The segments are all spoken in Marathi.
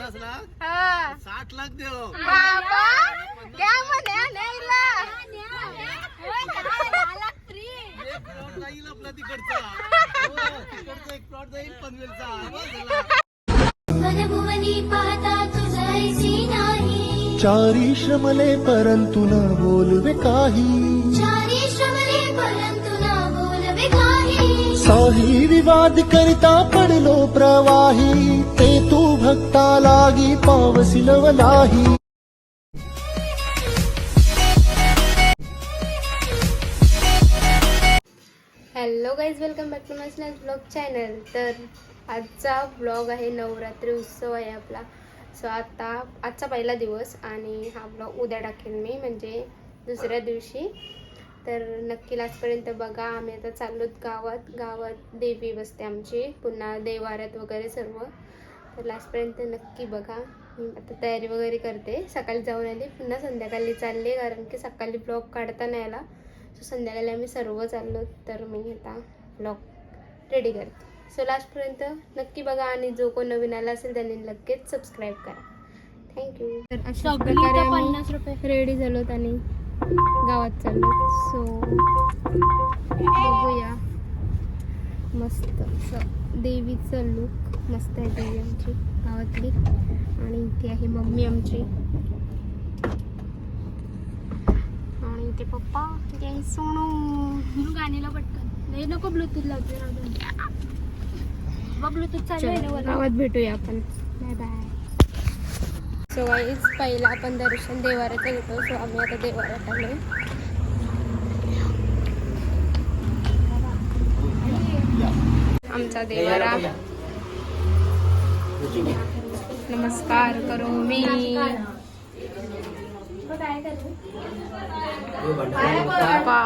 पन्नास लाख? हा. साठ लाख देव. बाबा घ्या म्हणे न्यायला एक प्लॉट जाईल आपला तिकडचा. हो, तिकडचा एक प्लॉट जाईल पनवेलचा. बस झाला. वनभुवनी पाहता तुझैसी नाही. चारी श्रमले परंतु न बोलवे काही. काही साही विवाद करिता पडलो प्रवाही ते तू भक्ता लागी पावसी नाही. Hello guys welcome back to my snatch blog channel तर आजचा ब्लॉग आहे नवरात्री उत्सव आहे आपला. सो आता आजचा पहिला दिवस आणि हा ब्लॉग उद्या टाकेन मी म्हणजे दुसऱ्या दिवशी. तर नक्की लास्टपर्यंत बघा. आम्ही आता चाललोत गावात. गावात देवी बसते आमची. पुन्हा देवाऱ्यात वगैरे सर्व. तर लास्टपर्यंत नक्की बघा. मी आता तयारी वगैरे करते. सकाळी जाऊन आली. पुन्हा संध्याकाळी चालले. कारण की सकाळी ब्लॉग काढता नाही आला सो संध्याकाळी आम्ही सर्व चाललो. तर मी आता ब्लॉग रेडी करते. सो लास्टपर्यंत नक्की बघा. आणि जो कोण नवीन आला असेल त्यांनी लगेच सबस्क्राईब करा. थँक्यू तर अशा प्रकारे पन्नास रुपये. रेडी झालोत आणि गावात चाललो सो बघूया. मस्त. देवीचं लुक मस्त आहे देवी आमची गावातली. आणि इथे आहे मम्मी आमची. आणि इथे पप्पा. इथे आहे सोनू गाणीला पटकन. नाही नको ब्लूटूथ लावते ब्लूटूथ चालू आहे ना गावात भेटूया आपण. बाय बाय सो वाईज पहिला आपण दर्शन देवाऱ्याचं घेतो सो आम्ही आता देवाऱ्यात आलोय. आमचा देवारा. नमस्कार करो मी. पप्पा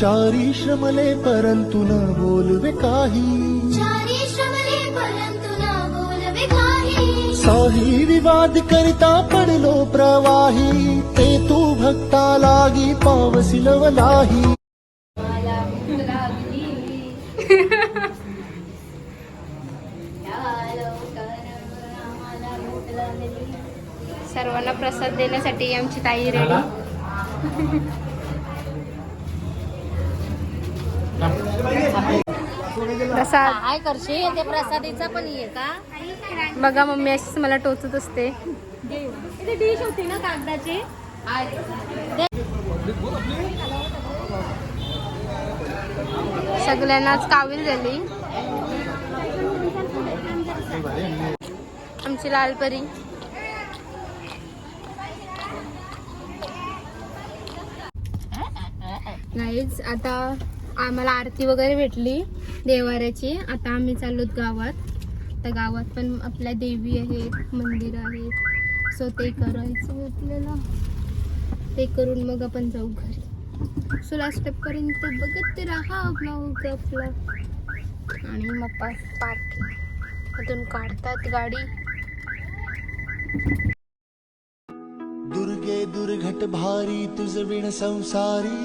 चारी श्रमले परंतु न बोलवे काही। साही विवाद करिता पडलो प्रवाही ते तू भक्ता लागी पावसी लवलाही सर्वांना प्रसाद देण्यासाठी आमची ताई रेडी प्रसाद. काय करशील? ते प्रसादीचा पण ये का? बघा मम्मी अशीच मला टोचत असते. डिश होती ना कागदाची? सगळ्यांनाच कावील झाली. आमची लालपरी नाहीच आता आम्हाला आरती वगैरे भेटली देवाऱ्याची. आता आम्ही चाललोत गावात. आता गावात पण आपल्या देवी आहेत मंदिर आहेत सो ते करायचं आपल्याला. ते करून मग आपण जाऊ घरी. सो लास्ट पर्यंत बघत राहा ब्लॉग आपला. आणि मग पार्किंग अजून काढतात गाडी. दुर्गे दुर्घट भारी तुझ विण संसारी.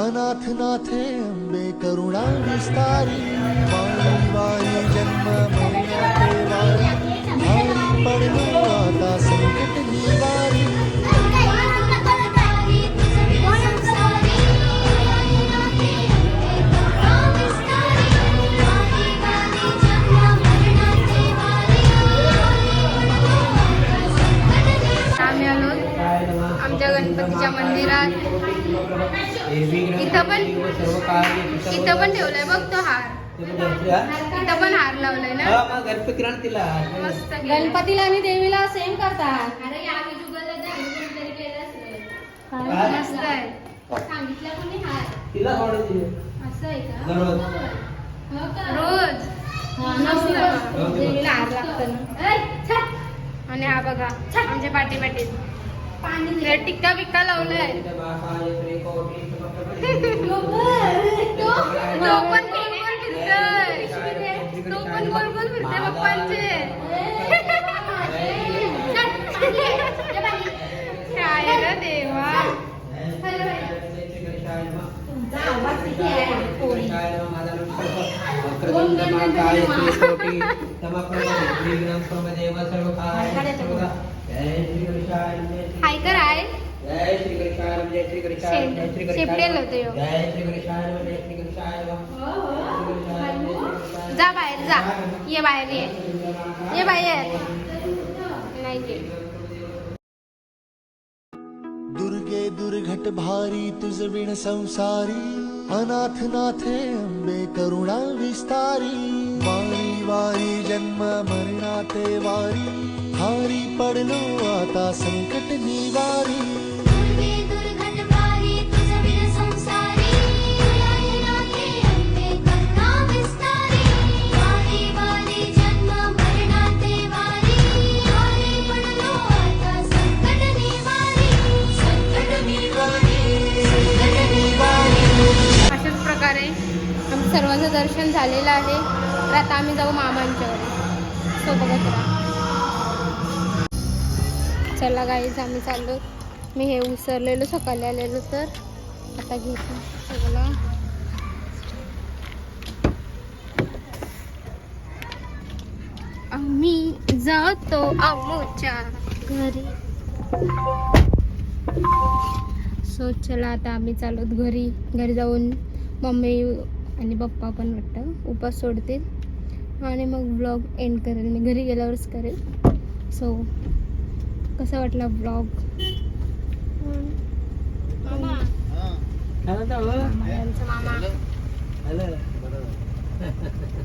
अनाथ नाथे अंबे करुणा विस्तारी. वाणी वाणी जन्म इथं पण इथं पण ठेवलाय बघ तो हार. इथं पण हार लावलाय ना? गणपती मस्त. गणपतीला आणि देवीला सेम करतात अरे आम्ही जुगलला केलं? मस्त आहे. सांगितलं कोणी हार. तिला आवडते असं आहे का? दररोज. हो? रोज. हा, देवीला हार लागतं ना. ऐ, छट. आणि हा बघा आमच्या पाठी पाठी पाणी टिक्का बिक्का लावलाय. तो तो पण गोल गोल फिरतोय. तो पण गोल गोल फिरतोय पप्पांचे. काय देवा. हाय कर आहे शेपटेल होते ह्यो. जा बाहेर जा. ये बाहेर ये. ये बाहेर. नाही. दुर्गे दुर्घट भारी तुझ विण संसारी अनाथ दुर्गे दुर्घट भारी तुझ विण संसारी नाथे अंबे करुणा विस्तारी. वारी वारी जन्म मरणाते वारी. वारी. पडलो आता संकट निवारी. संकट निवारी संकट निवारी. अशाच प्रकारे आमचं सर्वांचं दर्शन झालेलं आहे. तर आता आम्ही जाऊ मामांच्याकडे. सो बघत राहा चला गाईज आम्ही चाललो. मी हे उसरलेलो सकाळी आलेलो तर. आता घेतो. सगळं आम्ही जातो आमोच्या घरी. सो चला आता आम्ही चालत घरी. घरी जाऊन मम्मी आणि पप्पा पण वाटतं उपास सोडतील. आणि मग ब्लॉग एंड करेल. मी घरी गेल्यावरच करेल. सो कसा वाटला ब्लॉग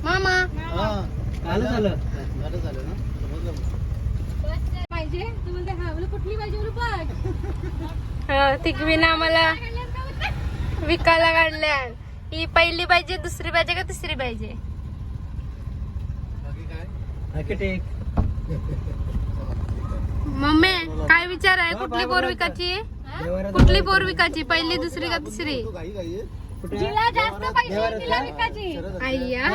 मामा. हा? तिकवीनं आम्हाला विकायला काढल्या. ही पहिली पाहिजे दुसरी पाहिजे का तिसरी पाहिजे? मम्मी काय विचार आहे? कुठली बोर विकायची कुठली बोर विकायची पहिली दुसरी का तिसरी? जिला जास्त पैसे तिला विकायची. अय्या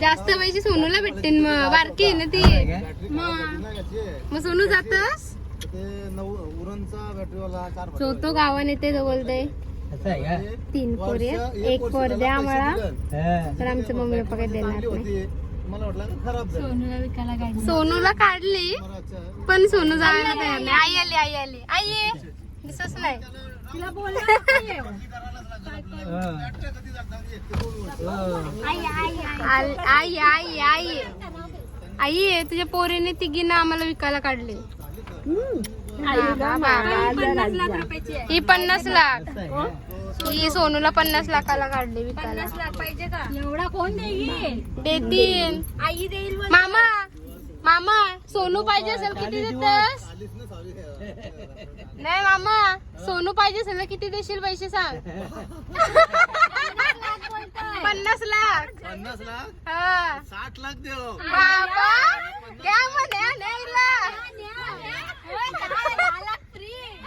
जास्त पैसे सोनूला भेटतील मग बारकी आहे ना ती. मग मग सोनू जातस? तो तो गावाने येते तो बोलते तीन पोरे एक पोर द्या आम्हाला. तर आमचं मम्मी पप्पा काही देणार नाही मला वाटलं खराब झालं. सोनूला विकायला काय सोनूला काढली पण सोनू जायला तयार नाही. आई आली आई आली. आई ये. दिसच नाही. तिला बोलला आल- आई आई आई. आई तुझ्या पोरीने तिघींना आम्हाला विकायला काढले. ही पन्नास लाख. ही. सोनूला पन्नास लाखाला काढली विकायला. पाहिजे का? एवढा कोण देईल? देतील. आई देईल मामा मामा सोनू पाहिजे असेल किती देतस? नाही मामा सोनू पाहिजे असेल ना किती देशील पैसे सांग? पन्नास लाख पन्नास लाख. हा. साठ लाख देव बाबा द्या म्हणे न्यायला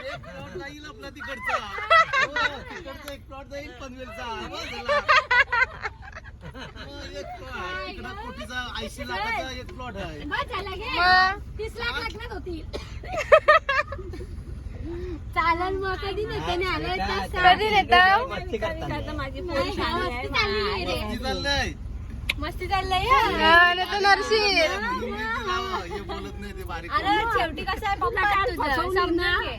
एक प्लॉट जाईल आपला तिकडचा. हो, तिकडचा एक प्लॉट जाईल पनवेलचा. बस झाला. मग एक plot. इकडं कोटीचा ऐंशी लाखाचा एक प्लॉट आहे. मग तीस लाख लग्नात होती. चालेल मग. कधी नेते आलं कधी देतो माझी पोरी मस्ती चालली रे. किती चाललंय. मस्ती चाललंय. नाही तर हे बारीक अरे शेवटी कसं आहे पप्पा तुझं समजून घे.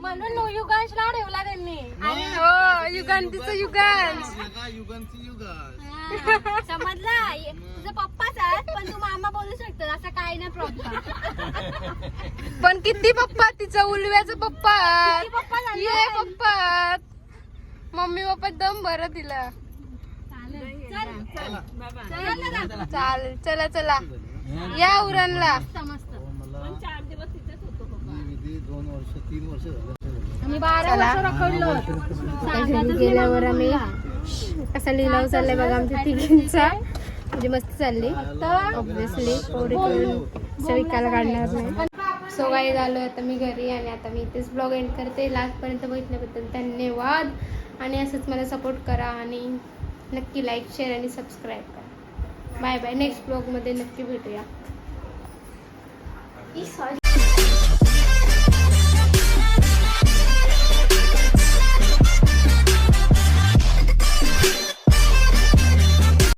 म्हणून नो? युगांश नाव ठेवला त्यांनी. हो युगांतीचं युगांत युगा युगांची युगा समजला. तुझं पप्पाच आहे पण तू मामा बोलू शकतो असं काय पण किती पप्पा तिचा उलव्याचा पप्पा ये पप्पा मम्मी पप्पा दम बरं तिला. चालेल चला चला. या उरणला. विधी दोन वर्ष तीन वर्ष झालं. चला. घरी गेल्यावर आम्ही कसा लिलाव चाललाय बघा आमच्या तिघींचा. म्हणजे मस्त चालली. ऑब्विसली पोरी करून विकायला काढणार नाही. सो काही झालं आता मी घरी आणि आता मी इथेच ब्लॉग एंड करते. लास्टपर्यंत बघितल्याबद्दल धन्यवाद. आणि असंच मला सपोर्ट करा आणि नक्की लाईक शेअर आणि सबस्क्राईब करा. बाय बाय नेक्स्ट ब्लॉगमध्ये नक्की भेटूया.